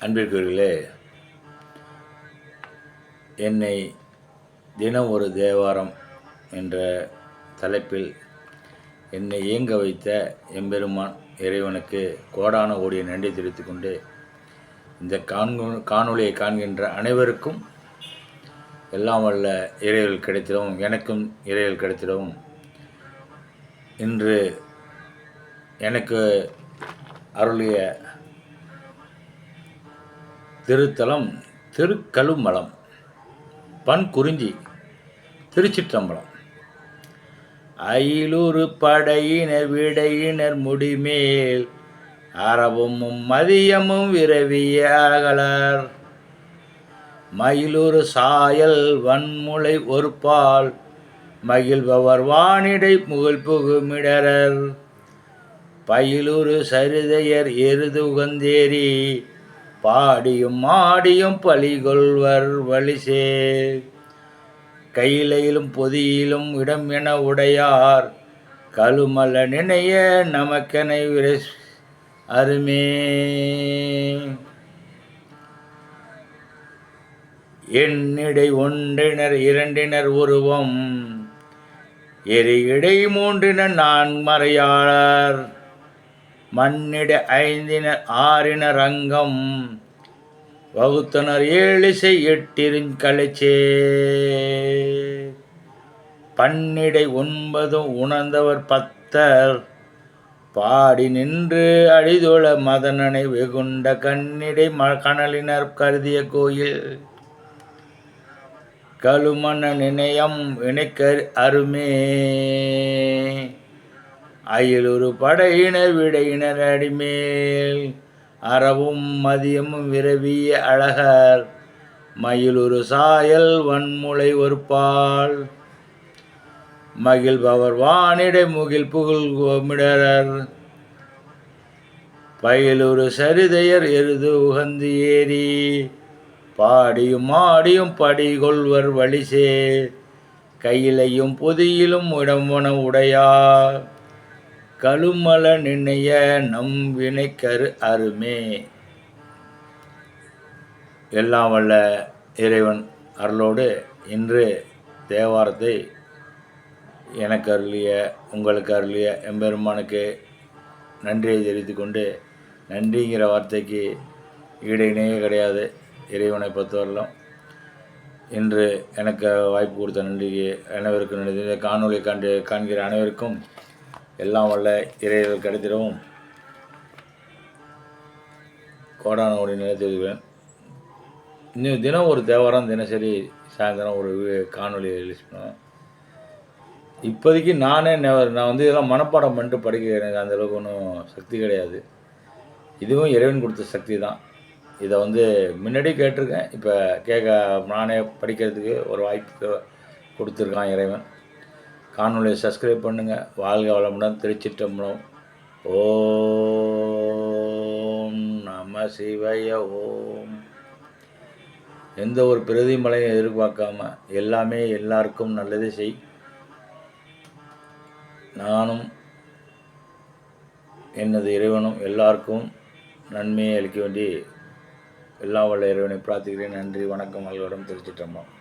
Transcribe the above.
அன்பிற்குரியர்களே என்னை தினம் ஒரு தேவாரம் என்ற தலைப்பில் என்னை இயங்க வைத்த எம்பெருமான் இறைவனுக்கு கோடான கோடிய நன்றி தெரிவித்துக் கொண்டு இந்த காண்கு காணொலியை காண்கின்ற அனைவருக்கும் எல்லாம் வல்ல இறைகள் கிடைத்திடவும் எனக்கும் இறைகள் கிடைத்திடவும் இன்று எனக்கு அருளிய திருத்தலம் திருக்கழுமலம் பன்குறிஞ்சி திருச்சிற்றம்பலம். அயிலூறு படையினர் விடையினர் முடிமேல் அரபமும் மதியமும் விரவிய அகலர். மயிலூறு சாயல் வன்முளை ஒருப்பால் மகிழ்பவர் வானிடை முகில் புகுமிடரர் பயிலூறு சரிதையர் எருதுகந்தேரி பாடியும் ஆடியும் பலிகொள்வர் வலிசே கையிலையிலும் பொதியிலும் இடம் என உடையார். கழுமல நினைய நமக்கனை அருமே. என்னிடை ஒன்றினர் இரண்டினர் உருவம். எரியிடை மூன்றினர் நான்மறையாளர் மண்ணிட ஐந்தினர் ஆறினர் அங்கம் வகுத்தனர் ஏழிசை எட்டிரின் கலைச்சே. பன்னிடை ஒன்பதும் உணர்ந்தவர் பத்தர். பாடி நின்று அடிதொழ மதனனை வெகுண்ட கண்ணிடை ம கணலினர் கருதிய கோயில். கழுமண நினையம் இணைக்கர் அருமே. அயிலொரு படையினர் விடையினர் அடிமேல். அறவும் மதியமும் விரவிய அழகர். மயிலொரு சாயல் வன்முளை ஒருப்பால் மகிழ்பவர் வானிடை முகில் புகழ் மிடரர் பயிலொரு சரிதையர் எருது உகந்து ஏறி. பாடியும் ஆடியும் படிகொள்வர் வழிசே. கையிலையும் பொதியிலும் இடம்பன உடையார். கழுமல நினைய நம் வினைக்கரு அருமே. எல்லாம் வல்ல இறைவன் அருளோடு இன்று தேவாரத்தை எனக்கு அருளிய உங்களுக்கு அருளிய எம்பெருமானுக்கு நன்றியை தெரிவித்து கொண்டு நன்றிங்கிற வார்த்தைக்கு ஈடு இணையே கிடையாது இறைவனை பொறுத்தவரையிலும். இன்று எனக்கு வாய்ப்பு கொடுத்த நன்றிக்கு அனைவருக்கும் நன்றி. இந்த காணொலி காண்கிற அனைவருக்கும் எல்லாம் வல்ல இறைகள் கிடைத்திடவும் கோடான கோடி நிலைத்திருக்கிறேன் இன்னும் தினம் ஒரு தேவாரம் தினசரி சாயந்தரம் ஒரு காணொலி ரிலீஸ் பண்ணுவேன். இப்போதைக்கு நானே நான் வந்து இதெல்லாம் மனப்பாடம் பண்ணிட்டு படிக்க எனக்கு அந்தளவுக்கு ஒன்றும் சக்தி கிடையாது. இதுவும் இறைவன் கொடுத்த சக்தி தான். இதை வந்து முன்னாடி கேட்டிருக்கேன். இப்போ கேட்க நானே படிக்கிறதுக்கு ஒரு வாய்ப்பு கொடுத்துருக்கான் இறைவன். காணொலியை சப்ஸ்கிரைப் பண்ணுங்கள் வாழ்க வளமுடன் திருச்சிட்டம்பலம் ஓம் நம சிவய ஓம். எந்த ஒரு பிரதிமலையும் எதிர்பார்க்காம எல்லாமே எல்லாருக்கும் நல்லதே செய். நானும் எனது இறைவனும் எல்லாருக்கும் நன்மையை அளிக்க வேண்டி எல்லா வல்ல இறைவனை பிரார்த்திக்கிறேன். நன்றி வணக்கம் வல்வரம் திருச்சிட்டம்பலம்